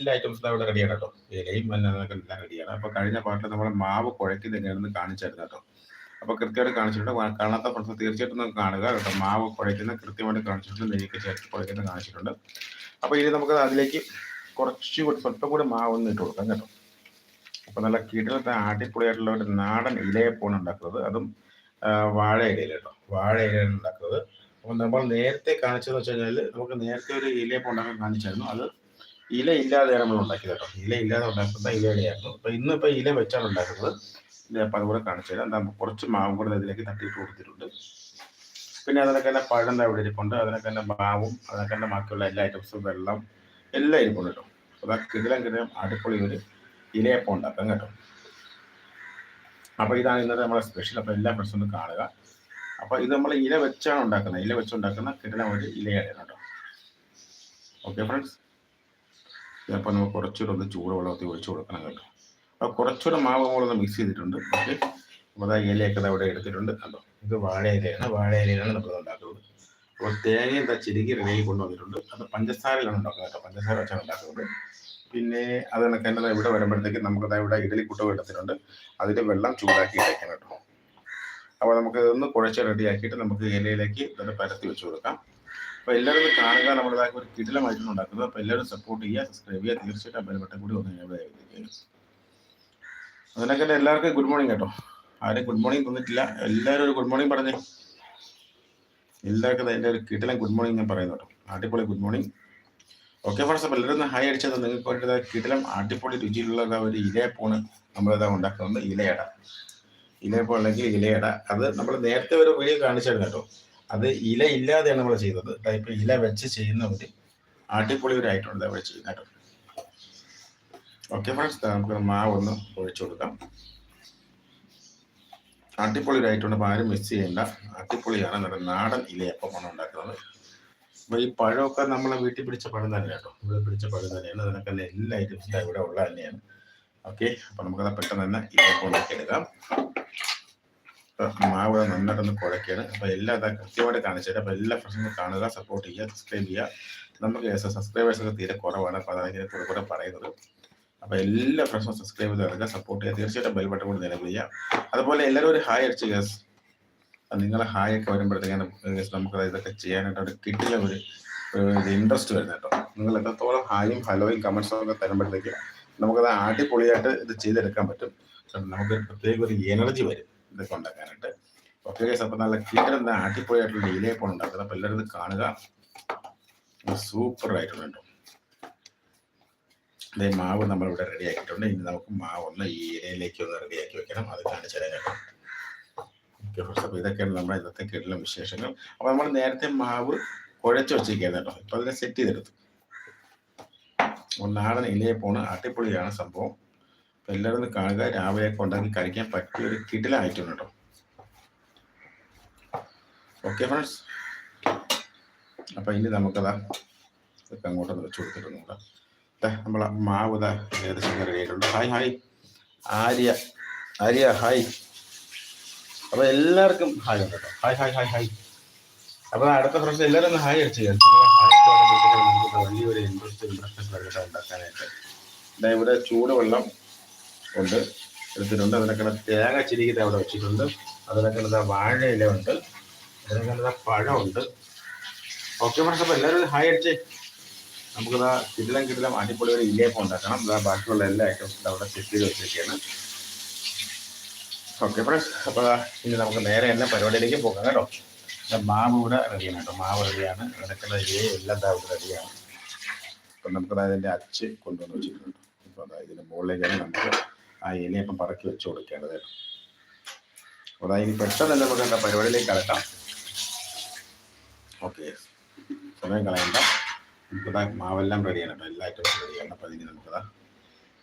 എല്ലാ ഐറ്റംസും അവിടെ റെഡിയാണ് കേട്ടോ ഇലയും എല്ലാം റെഡിയാണ് അപ്പോൾ കഴിഞ്ഞ പാട്ടിൽ നമ്മൾ മാവ് കുഴക്കുന്നത് എങ്ങനെയാണെന്ന് കാണിച്ചായിരുന്നു കേട്ടോ അപ്പോൾ കൃത്യമായിട്ട് കാണിച്ചിട്ടുണ്ട്. കാണാത്ത ഫ്രണ്ട്സ് തീർച്ചയായിട്ടും നമുക്ക് കാണുക കേട്ടോ മാവ് കുഴക്കുന്ന കൃത്യമായിട്ട് കാണിച്ചിട്ടുണ്ട്. നെയ്യൊക്കെ ചേർത്ത് കുഴക്കുന്ന കാണിച്ചിട്ടുണ്ട്. അപ്പോൾ ഇനി നമുക്ക് അതിലേക്ക് കുറച്ച് കൂടി സ്വല്പം കൂടി മാവ് ഒന്ന് ഇട്ട് കൊടുക്കാം കേട്ടോ അപ്പോൾ നല്ല കീട്ടിലത്തെ അടിപൊളിയായിട്ടുള്ള ഒരു നാടൻ ഇലയപ്പമാണ് ഉണ്ടാക്കുന്നത്. അതും വാഴ ഇലയിൽ കേട്ടോ വാഴ ഇലയാണ് ഉണ്ടാക്കുന്നത്. അപ്പോൾ നമ്മൾ നേരത്തെ കാണിച്ചതെന്ന് വെച്ച് കഴിഞ്ഞാൽ നമുക്ക് നേരത്തെ ഒരു ഇലയപ്പം ഉണ്ടാക്കാൻ കാണിച്ചായിരുന്നു. അത് ഇല ഇല്ലാതെയാണ് നമ്മൾ ഉണ്ടാക്കിയത് കേട്ടോ. ഇല ഇല്ലാതെ ഉണ്ടാക്കുന്ന ഇലയുടെയായിരുന്നു. അപ്പോൾ ഇന്ന് ഇപ്പോൾ ഇല വെച്ചാണ് ഉണ്ടാക്കുന്നത്. അപ്പം അതുകൂടെ കാണിച്ചു തരാം. എന്താ കുറച്ച് മാവും കൂടെ ഇതിലേക്ക് തട്ടിയിട്ട് കൊടുത്തിട്ടുണ്ട്. പിന്നെ അതിനൊക്കെ തന്നെ പഴം ഇവിടെ ഇരിപ്പുണ്ട്. അതിനൊക്കെ തന്നെ മാവും അതിനൊക്കെ തന്നെ ബാക്കിയുള്ള എല്ലാ ഐറ്റംസും വെള്ളം എല്ലാം ഇരിപ്പുണ്ട് കേട്ടോ. അപ്പോൾ കിടിലം കിടിലം അടിപൊളി ഒരു ഇലയപ്പം ഉണ്ടാക്കാം കേട്ടോ. അപ്പോൾ ഇതാണ് ഇന്നത്തെ നമ്മുടെ സ്പെഷ്യൽ അപ്പോൾ എല്ലാ ഫ്രണ്ട്സും കാണുക. അപ്പോൾ ഇത് നമ്മൾ ഇല വെച്ചാണ് ഉണ്ടാക്കുന്നത്. ഇല വെച്ചുണ്ടാക്കുന്ന കിടിലം ഒരു ഇലയാണ് കേട്ടോ. ഓക്കെ ഫ്രണ്ട്സ് അപ്പോൾ നമുക്ക് കുറച്ചുകൂടെ ഒന്ന് ചൂട് വെള്ളത്തിൽ ഒഴിച്ചു കൊടുക്കണം കേട്ടോ. അപ്പോൾ കുറച്ചുകൂടെ മാവ് നമ്മളൊന്ന് മിക്സ് ചെയ്തിട്ടുണ്ട്. ഓക്കെ അതാ ഇലയൊക്കെ അവിടെ എടുത്തിട്ടുണ്ട്. കണ്ടോ? ഇത് വാഴ ഇലയാണ് വാഴ ഇലയിലാണ് നമ്മൾ ഉണ്ടാക്കുന്നത്. അപ്പോൾ തേങ്ങ എന്താ ചിരുകി റെഡിയായി കൊണ്ടുവന്നിട്ടുണ്ട്. അത് പഞ്ചസാരയിലാണ് ഉണ്ടാക്കുന്നത് കേട്ടോ. പഞ്ചസാര വെച്ചാണ് ഉണ്ടാക്കുന്നത്. പിന്നെ അത് കണക്ക് തന്നെ ദാ ഇവിടെ വരുമ്പോഴത്തേക്ക് നമുക്ക് ദാ ഇവിടെ ഇഡലി കുട്ടവ് എടുത്തിട്ടുണ്ട്. അതിന്റെ വെള്ളം ചൂടാക്കി ഇട്ടേക്കണം കേട്ടോ. അപ്പോൾ നമുക്ക് ഇതൊന്ന് കുഴച്ച് റെഡിയാക്കിയിട്ട് നമുക്ക് ഇലയിലേക്ക് ഇത് പരത്തി വെച്ച് കൊടുക്കാം. അപ്പോൾ എല്ലാവരും കാണുക. നമ്മളതാക്കി ഒരു കിടിലമായിട്ടാണ് ഉണ്ടാക്കുന്നത്. അപ്പോൾ എല്ലാവരും സപ്പോർട്ട് ചെയ്യുക സബ്സ്ക്രൈബ് ചെയ്യുക. തീർച്ചയായിട്ടും ബെൽബട്ടൻ കൂടി ഒന്ന് ഞാൻ അതിനൊക്കെ തന്നെ എല്ലാവർക്കും ഗുഡ് മോർണിംഗ് കേട്ടോ. ആരും ഗുഡ് മോർണിംഗ് തന്നിട്ടില്ല. എല്ലാവരും ഒരു ഗുഡ് മോർണിംഗ് പറഞ്ഞേ. എല്ലാവർക്കും എന്റെ ഒരു കിടിലം ഗുഡ് മോർണിംഗ് ഞാൻ പറയുന്നു കേട്ടോ. അടിപൊളി ഗുഡ് മോർണിംഗ് ഓക്കെ ഫ്രണ്ട്സ് അപ്പോൾ എല്ലാവരും ഹൈ അടിച്ചത് നിങ്ങൾക്ക് വേണ്ടി കിടിലം അടിപൊളി രുചിയിലുള്ള ഒരു ഇലയപ്പോണ് നമ്മളിതാ ഉണ്ടാക്കുന്നത് ഇലയട. ഇലയപ്പം അല്ലെങ്കിൽ ഇലയട. അത് നമ്മൾ നേരത്തെ ഒരു വീഡിയോ കാണിച്ചായിരുന്നു കേട്ടോ. അത് ഇല ഇല്ലാതെയാണ് നമ്മൾ ചെയ്തത്. ടൈപ്പ് ഇല വെച്ച് ചെയ്യുന്ന ഒരു അടിപൊളി ഒരു ഐറ്റം ഉണ്ട് അവിടെ ചെയ്യുന്നത് ഓക്കെ ഫ്രണ്ട്സ് നമുക്ക് മാവ് ഒന്ന് ഒഴിച്ചു കൊടുക്കാം. അടിപൊളി ഒരു ഐറ്റം ഉണ്ട് അപ്പോൾ ആരും മിസ് ചെയ്യേണ്ട. അടിപൊളിയാണ്. നമ്മുടെ നാടൻ ഇലയപ്പമാണ് ഉണ്ടാക്കുന്നത്. അപ്പോൾ ഈ പഴമൊക്കെ നമ്മളെ വീട്ടിൽ പിടിച്ച പഴം തന്നെ കേട്ടോ. ഇവിടെ പിടിച്ച പഴം തന്നെയാണ്. അതിനൊക്കെ എല്ലാ ഐറ്റംസും ഇവിടെ ഉള്ള തന്നെയാണ്. ഓക്കെ അപ്പോൾ നമുക്കത് പെട്ടെന്ന് തന്നെ ഇലയപ്പം ഉണ്ടാക്കി എടുക്കാം നന്നായിട്ട് നന്നായിട്ടൊന്ന് കുഴക്കുകയാണ് അപ്പോൾ എല്ലാം ഇതാ കൃത്യമായിട്ട് കാണിച്ചു തരാം. അപ്പോൾ എല്ലാ ഫ്രണ്ട്സും കാണുക സപ്പോർട്ട് ചെയ്യുക സബ്സ്ക്രൈബ് ചെയ്യുക. നമുക്ക് സബ്സ്ക്രൈബേഴ്സ് ഒക്കെ തീരെ കുറവാണ്. അപ്പോൾ അതാണ് ഇതിനെ കൂടെ കൂടെ പറയുന്നത്. അപ്പോൾ എല്ലാ ഫ്രണ്ട്സും സബ്സ്ക്രൈബ് ചെയ്ത് നടക്കുക സപ്പോർട്ട് ചെയ്യുക. തീർച്ചയായിട്ടും ബെൽ ബട്ടൺ കൂടി നിലവിൽ ചെയ്യുക അതുപോലെ എല്ലാവരും ഒരു ഹായ് അടിച്ച് ഗസ് നിങ്ങളെ ഹായ് ഒക്കെ വരുമ്പോഴത്തേക്കാണ് നമുക്ക് ഇതൊക്കെ ചെയ്യാനായിട്ട് ഒരു കിട്ടിയ ഒരു ഇൻട്രസ്റ്റ് വരുന്നത് കേട്ടോ. നിങ്ങൾ എത്രത്തോളം ഹായും ഹലോയും കമൻസും ഒക്കെ തരുമ്പോഴത്തേക്ക് നമുക്കത് അടിപൊളിയായിട്ട് ഇത് ചെയ്തെടുക്കാൻ പറ്റും. നമുക്ക് പ്രത്യേക ഒരു എനർജി വരും. ഇതൊക്കെ ഉണ്ടാക്കാനായിട്ട് ഓക്കെ ഗൈസ് അപ്പോൾ നല്ല എന്താ അടിപൊളിയായിട്ടുള്ള ഇലയപ്പം ഉണ്ടാക്കുന്നത്. അപ്പം എല്ലാവരും ഇത് കാണുക. സൂപ്പർ ആയിട്ടുണ്ട് കേട്ടോ. അതേ മാവ് നമ്മളിവിടെ റെഡി ആക്കിയിട്ടുണ്ട്. ഇനി നമുക്ക് മാവ് ഒന്ന് ഈ ഇലയിലേക്ക് ഒന്ന് റെഡിയാക്കി വെക്കണം. അത് കാണിച്ചു തരാൻ കേട്ടോ. ഓക്കെ ഫ്രണ്ട്സ് അപ്പോൾ ഇതൊക്കെയാണ് നമ്മുടെ ഇന്നത്തെ കിട്ടുന്ന വിശേഷങ്ങൾ. അപ്പോൾ നമ്മൾ നേരത്തെ മാവ് കുഴച്ച് വെച്ചിരിക്കുന്നത് കേട്ടോ. ഇപ്പോൾ അതിനെ സെറ്റ് ചെയ്തെടുത്തു. നാടൻ പോണ് അടിപൊളിയാണ് സംഭവം. എല്ലാവരും കാണുക. രാവിലെ ഉണ്ടാക്കി കഴിക്കാൻ പറ്റിയ ഒരു കിടിലായിട്ടുണ്ട് കേട്ടോ ഓക്കെ ഫ്രണ്ട്സ് അപ്പം ഇനി നമുക്കതാ ഇതൊക്കെ അങ്ങോട്ടൊന്ന് വെച്ച് കൊടുത്തിട്ടുണ്ട് നമ്മളെ മാവ് ഇതാ ഏകദേശം hi hi Arya. Arya hi അപ്പോൾ എല്ലാവർക്കും ഹായ് ഉണ്ട് കേട്ടോ ഹായ് ഹായ് ഹായ് ഹായ് അപ്പോൾ അടുത്ത ഫ്രണ്ട്സ് എല്ലാവരും ഹായ് അടിച്ചു വലിയൊരു ഇൻട്രസ്റ്റ് ഇൻട്രസ്റ്റ് ഉണ്ടാക്കാനായിട്ട്. ഇവിടെ ചൂടുവെള്ളം ഉണ്ട്. എടുത്തിട്ടുണ്ട്. അതിനൊക്കെ തേങ്ങ ചിരിക്കുന്ന അവിടെ വെച്ചിട്ടുണ്ട്. അതിനൊക്കെ കണ്ട വാഴ ഇല ഉണ്ട്. അതിനൊക്കെ പഴമുണ്ട് ഓക്കെ ഫ്രണ്ട്സ് അപ്പോൾ എല്ലാവരും ഹായ് അടിച്ചേ നമുക്കിതാ കിടിലം കിടിലം അടിപൊളി ഒരു ഇലയപ്പം ഉണ്ടാക്കണം. ഇതാ ബാക്കിയുള്ള എല്ലാ ഐറ്റംസും അവിടെ സെറ്റ് ചെയ്ത് വെച്ചിരിക്കുകയാണ്. ഓക്കെ ഫ്രണ്ട്സ് അപ്പോൾ ഇനി നമുക്ക് നേരെ തന്നെ പരിപാടിയിലേക്ക് പോകാം കേട്ടോ. മാവ് ഇവിടെ റെഡിയാണ് കേട്ടോ. മാവ് റെഡിയാണ് ഇടയ്ക്കുള്ള ഇലയും എല്ലാം ഇവിടെ റെഡിയാണ് അപ്പം നമുക്ക് അതിന്റെ അച്ച് കൊണ്ടുവന്ന് വെച്ചിട്ടുണ്ട്. അപ്പോൾ അതായത് ഇതിന്റെ മുകളിലേക്കാണ് നമുക്ക് ആ ഇലയപ്പം പറക്കി വെച്ച് കൊടുക്കേണ്ടത് അതായത് ഇനി പെട്ടെന്ന് തന്നെ നമുക്ക് എന്താ പരിപാടിയിലേക്ക് കടക്കാം. ഓക്കെ സമയം കളയണ്ട. നമുക്കിതാ മാവെല്ലാം റെഡിയാണ് കേട്ടോ എല്ലാ ഐറ്റംസും റെഡിയാണ് അപ്പോൾ ഇനി നമുക്കിതാ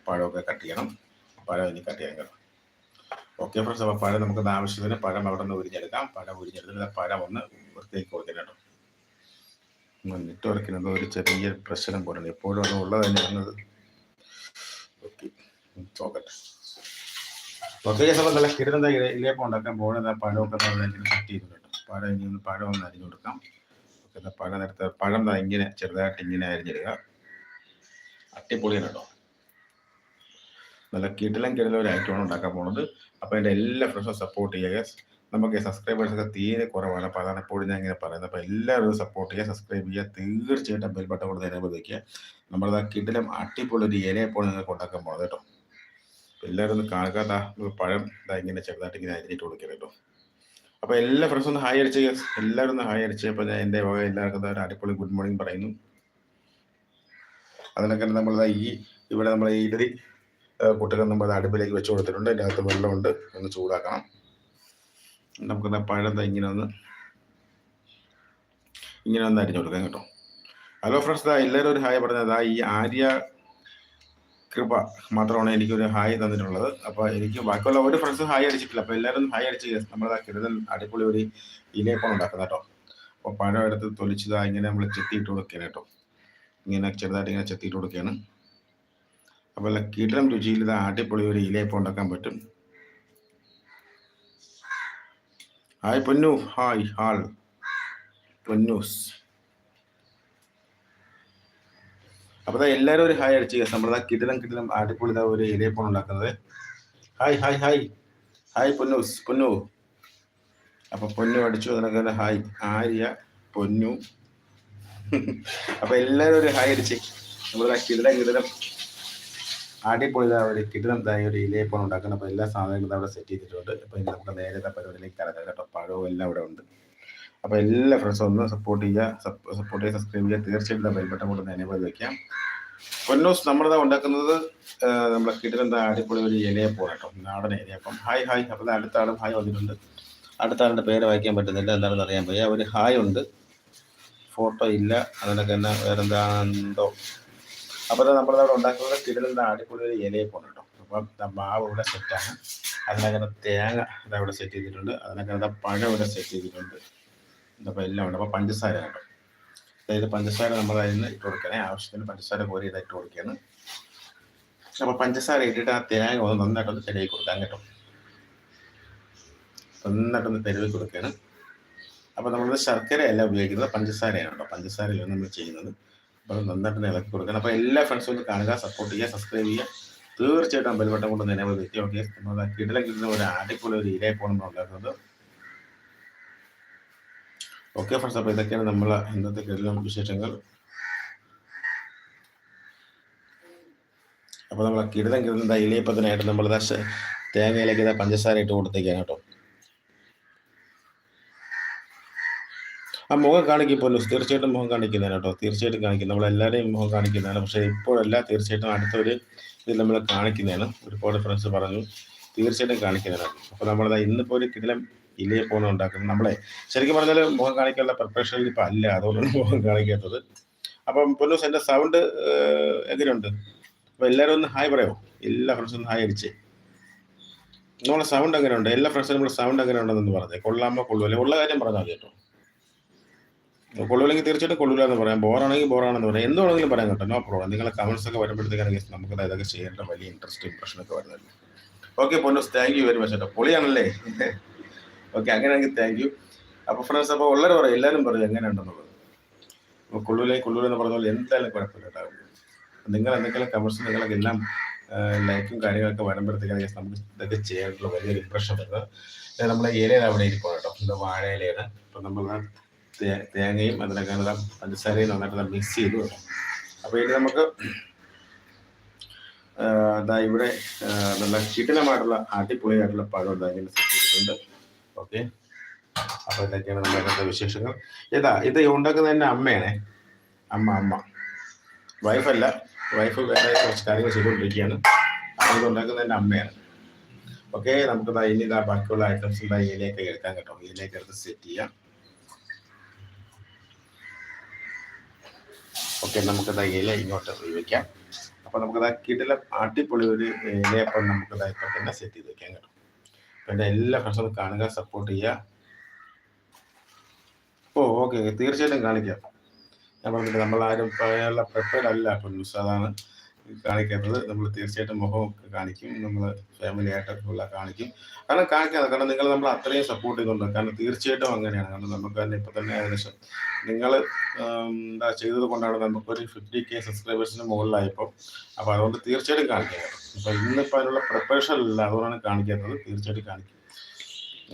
പഴമൊക്കെ കട്ട് ചെയ്യണം. പഴം ഇനി കട്ട് ചെയ്യാൻ കിടക്കും ഓക്കെ ഫ്രണ്ട്സ് അപ്പോൾ പഴം നമുക്ക് ആവശ്യത്തിന് പഴം അവിടെ നിന്ന് ഉരിഞ്ഞെടുക്കാം. പഴം ഉരിഞ്ഞെടുത്തിട്ട് പഴം ഒന്ന് വൃത്തിയാക്കി കൊടുക്കണം കേട്ടോ. നെറ്റ്വർക്കിന് എന്തോ ഒരു ചെറിയ പ്രശ്നം പോലുണ്ട്. എപ്പോഴും ഒന്നും ഉള്ളത് തന്നെയാണ്. നോക്കട്ടെ ഓക്കെ അപ്പോൾ നല്ല കിരുന്ന ഇലയപ്പം ഉണ്ടാക്കാൻ പോകുന്നത് പഴമൊക്കെ നമ്മൾ കട്ട് ചെയ്തു കേട്ടോ പഴം ഇനി ഒന്ന് പഴം ഒന്ന് അരിഞ്ഞു കൊടുക്കാം. ഓക്കെ പഴം നേരത്തെ പഴം ഇങ്ങനെ ചെറുതായിട്ട് ഇങ്ങനെ അരിഞ്ഞിടുക അടിപൊളിയാണ് കേട്ടോ നല്ല കിടിലം കിടിലം ഒരു ഐറ്റമാണ് ഉണ്ടാക്കാൻ പോകുന്നത് അപ്പോൾ എന്റെ എല്ലാ ഫ്രണ്ട്സും സപ്പോർട്ട് ചെയ്യുക നമുക്ക് സബ്സ്ക്രൈബേഴ്സ് ഒക്കെ തീരെ കുറവാണ്. അപ്പോൾ അതാണ് എപ്പോഴും ഞാൻ ഇങ്ങനെ പറയുന്നത്. അപ്പോൾ എല്ലാവരും സപ്പോർട്ട് ചെയ്യുക സബ്സ്ക്രൈബ് ചെയ്യുക. തീർച്ചയായിട്ടും ബെൽ ബട്ടൺ കൊണ്ട് തന്നെ വയ്ക്കുക നമ്മളത് കിടിലം അട്ടിപ്പൊളി ഒരു ഇലയപ്പോൾ നിങ്ങൾക്ക് ഉണ്ടാക്കാൻ പോകുന്നത് കേട്ടോ. എല്ലാവരും ഒന്ന് കാണുക. പഴം ഇതാ ഇങ്ങനെ ചെറുതായിട്ട് ഇങ്ങനെ അരിഞ്ഞിട്ട് കൊടുക്കുക കേട്ടോ. അപ്പോൾ എല്ലാ ഫ്രണ്ട്സും ഒന്ന് ഹായ് അടിച്ച് എല്ലാവരും ഒന്ന് ഹായ് അടിച്ച്. അപ്പോൾ ഞാൻ എന്റെ വക എല്ലാവർക്കും ഒരു അടിപൊളി ഗുഡ് മോർണിംഗ് പറയുന്നു. അതിനൊക്കെ നമ്മൾ ഈ ഇവിടെ നമ്മൾ ഇഡലി കുട്ടികൾ നമ്മൾ അടുപ്പിലേക്ക് വെച്ച് കൊടുത്തിട്ടുണ്ട്. അതിന്റെ അകത്ത് വെള്ളമുണ്ട് ഒന്ന് ചൂടാക്കണം. നമുക്ക് പഴം ഇങ്ങനെ ഒന്ന് ഇങ്ങനെ ഒന്ന് അരിഞ്ഞു കൊടുക്കാം കേട്ടോ. ഹലോ ഫ്രണ്ട്സ് ദാ എല്ലാവരും ഒരു ഹായ് പറഞ്ഞത്. ഈ ആര്യ കൃപ മാത്രമാണ് എനിക്കൊരു ഹായ് തന്നിട്ടുള്ളത്. അപ്പോൾ എനിക്ക് ബാക്കിയുള്ള ഒരു ഫ്രണ്ട്സ് ഹായ് അടിച്ചിട്ടില്ല. അപ്പോൾ എല്ലാവരും ഹായ് അടിച്ച് നമ്മൾ കിരുതൽ അടിപൊളി ഒരു ഇലയപ്പം ഉണ്ടാക്കുന്ന കേട്ടോ. അപ്പോൾ പഴം എടുത്ത് തൊലിച്ചതാ ഇങ്ങനെ നമ്മൾ ചെത്തിയിട്ട് കൊടുക്കുകയാണ് കേട്ടോ. ഇങ്ങനെ ചെറുതായിട്ട് ഇങ്ങനെ ചെത്തിയിട്ട് കൊടുക്കുകയാണ് അപ്പോൾ കിടലം രുചിയിൽ ഇത് അടിപൊളി ഒരു ഇലയപ്പം ഉണ്ടാക്കാൻ പറ്റും. Hi Ponnu. Hi all. Ponnus. അപ്പോൾ ദാ എല്ലാവരും ഒരു ഹായ് അടിച്ചു. നമ്മളതാ കിടിലം കിടിലം അടിപൊളി ഒരു ഒരു ഇലയപ്പം ഉണ്ടാക്കുന്നത്. Hi hi hi hi Ponnus Ponnu. അപ്പൊ പൊന്നു അടിച്ചു അതിനൊക്കെ ഹായ് ആര്യ പൊന്നു. അപ്പൊ എല്ലാരും ഒരു ഹായ് അടിച്ച്. നമ്മളതാ കിടിലം കിടിലം അടിപൊളി ഒരു കിടിലം ഒരു ഇലയപ്പം ഉണ്ടാക്കുന്നത്. അപ്പൊ എല്ലാ സാധനങ്ങളും അവിടെ സെറ്റ് ചെയ്തിട്ടുണ്ട്. അപ്പൊ ഇനി നമുക്ക് നേരത്തെ പരിപാടിയിലേക്ക് കടക്കാം കേട്ടോ പഴവും എല്ലാം അവിടെ ഉണ്ട്. അപ്പൊ എല്ലാ ഫ്രണ്ട്സും ഒന്ന് സപ്പോർട്ട് ചെയ്യുക സപ്പോർട്ട് ചെയ്യുക സബ്സ്ക്രൈബ് ചെയ്യുക. തീർച്ചയായിട്ടും ബെൽ ബട്ടൺ കൊണ്ട് എനേബിൾ വയ്ക്കാം പൊന്നോസ് നമ്മളിതാ ഉണ്ടാക്കുന്നത് നമ്മളെ കിട്ടുന്ന അടിപൊളി ഒരു ഇലയപ്പം കേട്ടോ നാടൻ ഇലയപ്പം ഹായ് ഹായ് അപ്പോൾ അടുത്ത ആളും ഹായ് വന്നിട്ടുണ്ട്. അടുത്ത ആളുടെ പേര് വായിക്കാൻ പറ്റുന്നില്ല എന്താണെന്ന് അറിയാൻ വയ്യ. ഒരു ഹായ് ഉണ്ട്. ഫോട്ടോ ഇല്ല. അതിനൊക്കെ തന്നെ വേറെ എന്താണെന്തോ അപ്പോൾ അവിടെ ഉണ്ടാക്കുന്നത് കിടലിന്റെ അടിപൊളി ഒരു ഇലയപ്പം കേട്ടോ. അപ്പം മാവ് ഇവിടെ സെറ്റാണ് അതിനകത്ത് തേങ്ങ ഇതാ ഇവിടെ സെറ്റ് ചെയ്തിട്ടുണ്ട്. അതിനകത്ത് പഴം ഇവിടെ സെറ്റ് ചെയ്തിട്ടുണ്ട്. അപ്പോൾ എല്ലാം ഉണ്ട്. അപ്പോൾ പഞ്ചസാര അതായത് പഞ്ചസാര നമ്മൾ അതിൽ നിന്ന് ഇട്ട് കൊടുക്കണേ. ആവശ്യത്തിന് പഞ്ചസാര കോരി ഇതാ ഇട്ട് കൊടുക്കുകയാണ്. അപ്പോൾ പഞ്ചസാര ഇട്ടിട്ട് ആ തേങ്ങ ഒന്ന് നന്നായിട്ടൊന്ന് തെരുവി കൊടുക്കാം കേട്ടോ. നന്നായിട്ടൊന്ന് തെരുവി കൊടുക്കുകയാണ്. അപ്പോൾ നമ്മൾ ശർക്കരയല്ല ഉപയോഗിക്കുന്നത് പഞ്ചസാരയാണ് കേട്ടോ. പഞ്ചസാരയാണ് നമ്മൾ ചെയ്യുന്നത്. അപ്പോൾ നന്നായിട്ടൊന്ന് നന്നായിട്ട് ഇളക്കി കൊടുക്കണം. അപ്പോൾ എല്ലാ ഫ്രണ്ട്സും ഒന്ന് കാണുക സപ്പോർട്ട് ചെയ്യുക സബ്സ്ക്രൈബ് ചെയ്യുക. തീർച്ചയായിട്ടും ബെൽബട്ടം കൊണ്ട് നിലവിൽ വ്യക്തി ഓക്കെ നമ്മൾ കിടലം കിട്ടുന്ന ഒരു അടിപൊളി ഒരു ഇരയെ പോകണം ഉണ്ടാക്കുന്നത്. ഓക്കെ ഫ്രണ്ട്സ് അപ്പോൾ ഇതൊക്കെയാണ് നമ്മൾ ഇന്നത്തെ കേരളം വിശേഷങ്ങൾ. അപ്പോൾ നമ്മൾ കിടലം കിടന്ന ഇലയപ്പത്തിനായിട്ട് നമ്മൾ തേങ്ങയിലേക്ക് ഇതാ പഞ്ചസാര ഇട്ട് കൊടുത്തേക്കാണ് കേട്ടോ. ആ മുഖം കാണിക്കും തീർച്ചയായിട്ടും മുഖം കാണിക്കുന്നതാണ് കേട്ടോ. തീർച്ചയായിട്ടും കാണിക്കും. നമ്മളെല്ലാവരെയും മുഖം കാണിക്കുന്നതാണ്. പക്ഷേ ഇപ്പോഴല്ല തീർച്ചയായിട്ടും അടുത്തൊരു ഇതിൽ നമ്മൾ കാണിക്കുന്നതാണ്. ഒരുപാട് ഫ്രണ്ട്സ് പറഞ്ഞു. തീർച്ചയായിട്ടും കാണിക്കുന്നതാണ്. അപ്പോൾ നമ്മളത് ഇന്നിപ്പോൾ ഒരു കിടലം ഇലയെ പോലെ ഉണ്ടാക്കുന്നത് നമ്മളെ ശരിക്കും പറഞ്ഞാൽ മുഖം കാണിക്കാനുള്ള പ്രിപ്പറേഷൻ ഇപ്പം അല്ല. അതുകൊണ്ടാണ് മുഖം കാണിക്കാത്തത്. അപ്പം പൊന്നൂസ് എന്റെ സൗണ്ട് എങ്ങനെയുണ്ട്? അപ്പോൾ എല്ലാവരും ഒന്ന് ഹായ് പറയോ? എല്ലാ ഫ്രണ്ട്സും ഹായ് അടിച്ചേ. നമ്മളെ സൗണ്ട് എങ്ങനെയുണ്ട്? എല്ലാ ഫ്രണ്ട്സും നമ്മുടെ സൗണ്ട് എങ്ങനെയുണ്ടെന്ന് പറഞ്ഞേ. കൊള്ളാമോ കൊള്ളുമല്ലേ ഉള്ള കാര്യം പറഞ്ഞാൽ മതി കേട്ടോ. കൊള്ളൂലെങ്കിൽ തീർച്ചയായിട്ടും കൊള്ളൂല എന്ന് പറയാം. ബോറാണെങ്കിൽ ബോറാണെന്ന് പറയാം. എന്ത് വേണമെങ്കിലും പറയാം കേട്ടോ. നോ പ്രോബ്ലം നിങ്ങളെ കമൻസ് ഒക്കെ വരുമ്പോഴത്തേക്കാണെങ്കിൽ നമുക്ക് ഇതൊക്കെ ചെയ്യേണ്ട വലിയ ഇൻട്രസ്റ്റ് ഇംപ്രഷൻ ഒക്കെ വരുന്നത്. Okay Ponnus thank you very much കേട്ടോ പൊളിയാണല്ലേ? ഓക്കെ അങ്ങനെയാണെങ്കിൽ താങ്ക് യു അപ്പോൾ ഫ്രണ്ട്സ് അപ്പോൾ ഉള്ളവർ പറയും എല്ലാവരും പറയും എങ്ങനെയുണ്ടെന്നുള്ളത്. അപ്പോൾ കൊള്ളൂലേ എന്ന് പറഞ്ഞ പോലെ എന്തായാലും കുഴപ്പമില്ല കേട്ടോ. നിങ്ങൾ എന്തെങ്കിലും കമൻസ് നിങ്ങളൊക്കെ എല്ലാം ലൈക്കും കാര്യങ്ങളൊക്കെ വരുമ്പോഴത്തേക്കാണെങ്കിൽ നമുക്ക് ഇതൊക്കെ ചെയ്യാനുള്ള വലിയൊരു ഇമ്പ്രഷൻ വരുന്നത്. നമ്മളെ ഇലയിൽ അവിടെ ഇരിക്കണം കേട്ടോ. എന്താ വാഴയിലയാണ് അപ്പൊ നമ്മൾ തേങ്ങയും അതിനൊക്കെ പഞ്ചസാരയും നന്നായിട്ട് മിക്സ് ചെയ്ത് വേണം അപ്പോൾ ഇനി നമുക്ക് ഇവിടെ നല്ല ശിഥിലമായിട്ടുള്ള അടിപൊളിയായിട്ടുള്ള പഴം ഇതാ ഇങ്ങനെ സെറ്റ് ചെയ്തിട്ടുണ്ട്. ഓക്കെ. അപ്പോൾ ഇതൊക്കെയാണ് നമ്മുടെ ഇന്നത്തെ വിശേഷങ്ങൾ. ഇതാ ഇത് ഉണ്ടാക്കുന്നത് എന്റെ അമ്മയാണേ. അമ്മ അമ്മ. വൈഫല്ല വൈഫ് വേറെ കുറച്ച് കാര്യങ്ങൾ ചെയ്തുകൊണ്ടിരിക്കുകയാണ്. അപ്പോൾ ഇത് ഉണ്ടാക്കുന്നത് എന്റെ അമ്മയാണ്. ഓക്കെ നമുക്ക് ഇതാ ഇനി ഇതാ ബാക്കിയുള്ള ഐറ്റംസ് ഇതാ ഇതിലേക്ക് എടുക്കാൻ കേട്ടോ. ഇതിലേക്ക് എടുത്ത് സെറ്റ് ചെയ്യാം. ഓക്കെ നമുക്ക് ഇതാ ഇല ഇങ്ങോട്ട് വെക്കാം. അപ്പോൾ നമുക്ക് ഇതാ കിടില അടിപൊളി ഒരു ഇലയപ്പം നമുക്ക് ദാ തന്നെ സെറ്റ് ചെയ്ത് വെക്കാം കേട്ടോ. എന്റെ എല്ലാ ഫ്രണ്ട്സും കാണുക സപ്പോർട്ട് ചെയ്യുക. ഓ ഓക്കെ തീർച്ചയായിട്ടും കാണിക്കാം. ഞാൻ പറഞ്ഞിട്ട് നമ്മൾ ആരും പഴയുള്ള പ്രിപ്പയർഡ് അല്ല പൊന്നൂസ് അതാണ് കാണിക്കുന്നത് നമ്മൾ തീർച്ചയായിട്ടും മുഖമൊക്കെ കാണിക്കും. നമ്മൾ ഫാമിലി ആയിട്ടൊക്കെ ഉള്ള കാണിക്കും. കാരണം കാണിക്കാതെ കാരണം നിങ്ങൾ നമ്മൾ അത്രയും സപ്പോർട്ട് ചെയ്യുന്നുണ്ട് കാരണം തീർച്ചയായിട്ടും അങ്ങനെയാണ്. കാരണം നമുക്ക് തന്നെ ഇപ്പൊ തന്നെ ഏകദേശം നിങ്ങൾ എന്താ ചെയ്തത് കൊണ്ടാണ് നമുക്കൊരു ഫിഫ്റ്റി കെ സബ്സ്ക്രൈബേഴ്സിന് മുകളിലായപ്പോൾ അപ്പോൾ അതുകൊണ്ട് തീർച്ചയായിട്ടും കാണിക്കാം. അപ്പോൾ ഇന്നിപ്പോൾ അതിനുള്ള പ്രിപ്പറേഷൻ അല്ല അതുകൊണ്ടാണ് കാണിക്കാത്തത്. തീർച്ചയായിട്ടും കാണിക്കും.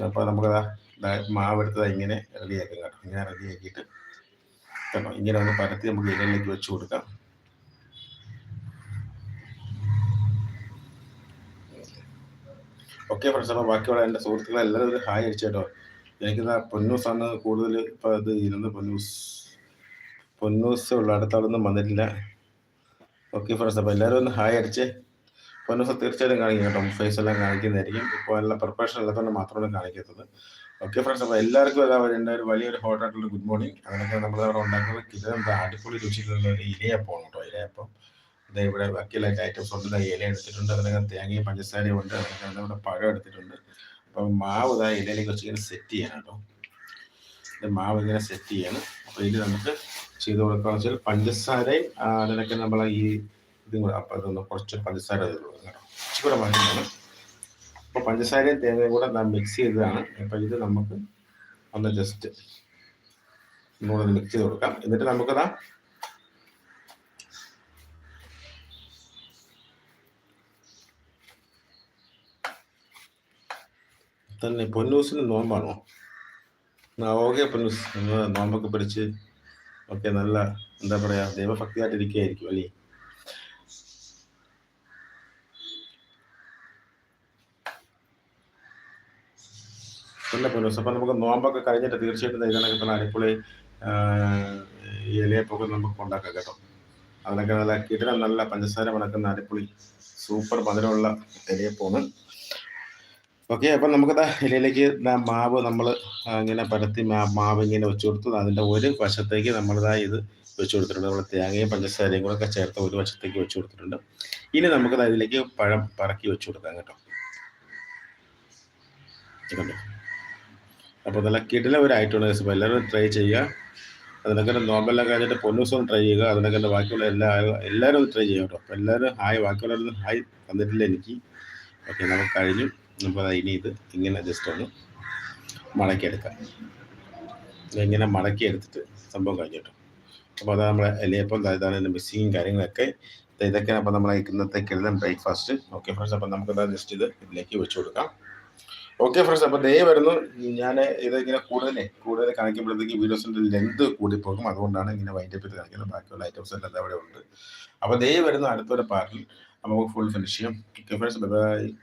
അപ്പോൾ നമുക്ക് മാവ് എടുത്തത് ഇങ്ങനെ റെഡിയാക്കാം കേട്ടോ. ഇങ്ങനെ റെഡിയാക്കിയിട്ട് കേട്ടോ ഇങ്ങനെ ഒന്ന് പരത്തി നമുക്ക് ഇലയിലേക്ക് വെച്ച് കൊടുക്കാം. ഓക്കെ ഫ്രണ്ട്സ് അപ്പോൾ ബാക്കിയുള്ള എന്റെ സുഹൃത്തുക്കളെ എല്ലാവരും ഹായ് അടിച്ചേട്ടോ എനിക്കിതാ ആണ് കൂടുതൽ ഇപ്പോൾ ഇത് ഇരുന്ന് പൊന്നൂസ് പൊന്നൂസ് ഉള്ള അടുത്ത ആളൊന്നും വന്നിട്ടില്ല. ഓക്കെ ഫ്രണ്ട്സ് അപ്പോൾ എല്ലാവരും ഒന്ന് ഹായ് അടിച്ചേ. പൊന്നൂസ് തീർച്ചയായിട്ടും കാണിക്കും കേട്ടോ. ഫേസ് എല്ലാം കാണിക്കുന്നതായിരിക്കും. ഇപ്പോൾ എല്ലാം പ്രിപ്പറേഷൻ ഇല്ലാത്തതുകൊണ്ട് മാത്രമാണ് കാണിക്കുന്നത് ഓക്കെ ഫ്രണ്ട്സ് അപ്പോൾ എല്ലാവർക്കും അതാ വരേണ്ട ഒരു വലിയൊരു ഹോട്ട് ആയിട്ടുള്ള ഗുഡ് മോർണിംഗ് അതിനൊക്കെ നമ്മൾ അവിടെ ഉണ്ടാക്കുന്നത് കിട്ടുന്നത് അടിപൊളി രുചിയിലുള്ള ഒരു ഇലയപ്പം കേട്ടോ. ഇലയപ്പം ഇത് ഇവിടെ ബാക്കിയുള്ള ഐറ്റംസ് ഉണ്ട്. ഇല എടുത്തിട്ടുണ്ട്. അതിനകത്ത് തേങ്ങയും പഞ്ചസാരയും ഉണ്ട്. അതിനകത്ത് ഇവിടെ പഴം എടുത്തിട്ടുണ്ട്. അപ്പം മാവ് ഇതാ ഇലയിലേക്ക് വെച്ച് ഇങ്ങനെ സെറ്റ് ചെയ്യണം കേട്ടോ. മാവ് ഇങ്ങനെ സെറ്റ് ചെയ്യണം. അപ്പോൾ ഇതിൽ നമുക്ക് ചെയ്ത് കൊടുക്കുകയെന്ന് വെച്ചാൽ പഞ്ചസാരയും അതിനൊക്കെ നമ്മൾ ഈ ഇതും കൂടെ അപ്പം ഇതൊന്ന് കുറച്ച് പഞ്ചസാര കുറച്ച് കേട്ടോ ഇച്ചിരി അപ്പോൾ പഞ്ചസാരയും തേങ്ങയും കൂടെ നാം മിക്സ് ചെയ്തതാണ്. അപ്പോൾ ഇത് നമുക്ക് ഒന്ന് ജസ്റ്റ് ഒന്നുകൂടെ മിക്സ് ചെയ്ത് കൊടുക്കാം. എന്നിട്ട് നമുക്കതാ തന്നെ പൊന്നൂസിന് നോമ്പാണോ? ഓക്കെ പൊന്നൂസ്. നോമ്പൊക്കെ പിടിച്ച് ഓക്കെ നല്ല എന്താ പറയുക ദൈവഭക്തിയായിട്ട് ഇരിക്കുകയായിരിക്കും അല്ലേ? പിന്നെ പോലീസ്. അപ്പം നമുക്ക് നോമ്പൊക്കെ കഴിഞ്ഞിട്ട് തീർച്ചയായിട്ടും ഇതിനൊക്കെ തന്നെ അടിപൊളി ഇലയപ്പൊക്കെ നമുക്ക് ഉണ്ടാക്കാം കേട്ടോ. അതിനൊക്കെ നല്ല കിടലം നല്ല പഞ്ചസാര മണക്കുന്ന അടിപൊളി സൂപ്പർ മധുരമുള്ള ഇലയപ്പമാണ്. ഓക്കെ അപ്പം നമുക്കത് ഇലയിലേക്ക് മാവ് നമ്മൾ ഇങ്ങനെ പരത്തി മാവ് ഇങ്ങനെ വെച്ചു കൊടുത്തു. അതിന്റെ ഒരു വശത്തേക്ക് നമ്മളിതാ ഇത് വെച്ചു കൊടുത്തിട്ടുണ്ട്. നമ്മൾ തേങ്ങയും പഞ്ചസാരയും കൂടെ ഒക്കെ ചേർത്ത് ഒരു വശത്തേക്ക് വെച്ചു കൊടുത്തിട്ടുണ്ട്. ഇനി നമുക്കത് അതിലേക്ക് പഴം പറക്കി വെച്ചു കൊടുക്കാം കേട്ടോ. കണ്ടോ? അപ്പോൾ നല്ല കിടില ഒരു ഐറ്റമാണ് ഗൈസ് എല്ലാവരും ട്രൈ ചെയ്യുക. അതിനൊക്കെ നോമ്പെല്ലാം കഴിഞ്ഞിട്ട് പൊന്നൂസം ട്രൈ ചെയ്യുക. അതിനൊക്കെ എന്റെ ബാക്കിയുള്ള എല്ലാ എല്ലാവരും ഒന്ന് ട്രൈ ചെയ്യാം കേട്ടോ. അപ്പോൾ എല്ലാവരും ഹായ് ബാക്കിയുള്ളവരൊന്നും ഹായ് തന്നിട്ടില്ല എനിക്ക്. ഓക്കെ നമുക്ക് കഴിഞ്ഞു. അപ്പോൾ ഇനി ഇത് ഇങ്ങനെ ജസ്റ്റ് ഒന്ന് മടക്കിയെടുക്കാം. ഇങ്ങനെ മടക്കി എടുത്തിട്ട് സംഭവം കഴിഞ്ഞു കേട്ടോ. അപ്പോൾ അതാണ് നമ്മളെ ഇലയപ്പം ഇതാണ് ഇതിന്റെ മിസ്സിങ്ങും കാര്യങ്ങളൊക്കെ. ഇതൊക്കെയാണ് അപ്പോൾ നമ്മളെ ഇന്നത്തെ കിടന്ന ബ്രേക്ക്ഫാസ്റ്റ് ഓക്കെ ഫ്രണ്ട്സ് അപ്പോൾ നമുക്ക് ജസ്റ്റ് ഇത് ഇതിലേക്ക് വെച്ച് കൊടുക്കാം. ഓക്കെ ഫ്രണ്ട്സ് അപ്പോൾ ദേ വരുന്നു. ഞാൻ ഇത് ഇങ്ങനെ കൂടുതലേ കൂടുതൽ കാണിക്കുമ്പോഴത്തേക്ക് വീഡിയോസിന്റെ ലെങ്ത് കൂടിപ്പോകും. അതുകൊണ്ടാണ് ഇങ്ങനെ വൈൻഡ് അപ്പ് ചെയ്ത് കാണിക്കുന്നത്. ബാക്കിയുള്ള ഐറ്റംസ് എല്ലാം അവിടെ ഉണ്ട്. അപ്പോൾ ദേ വരുന്നു അടുത്തൊരു പാർട്ടിൽ നമുക്ക് ഫുൾ ഫിനിഷ് ചെയ്യാം. Okay friends bye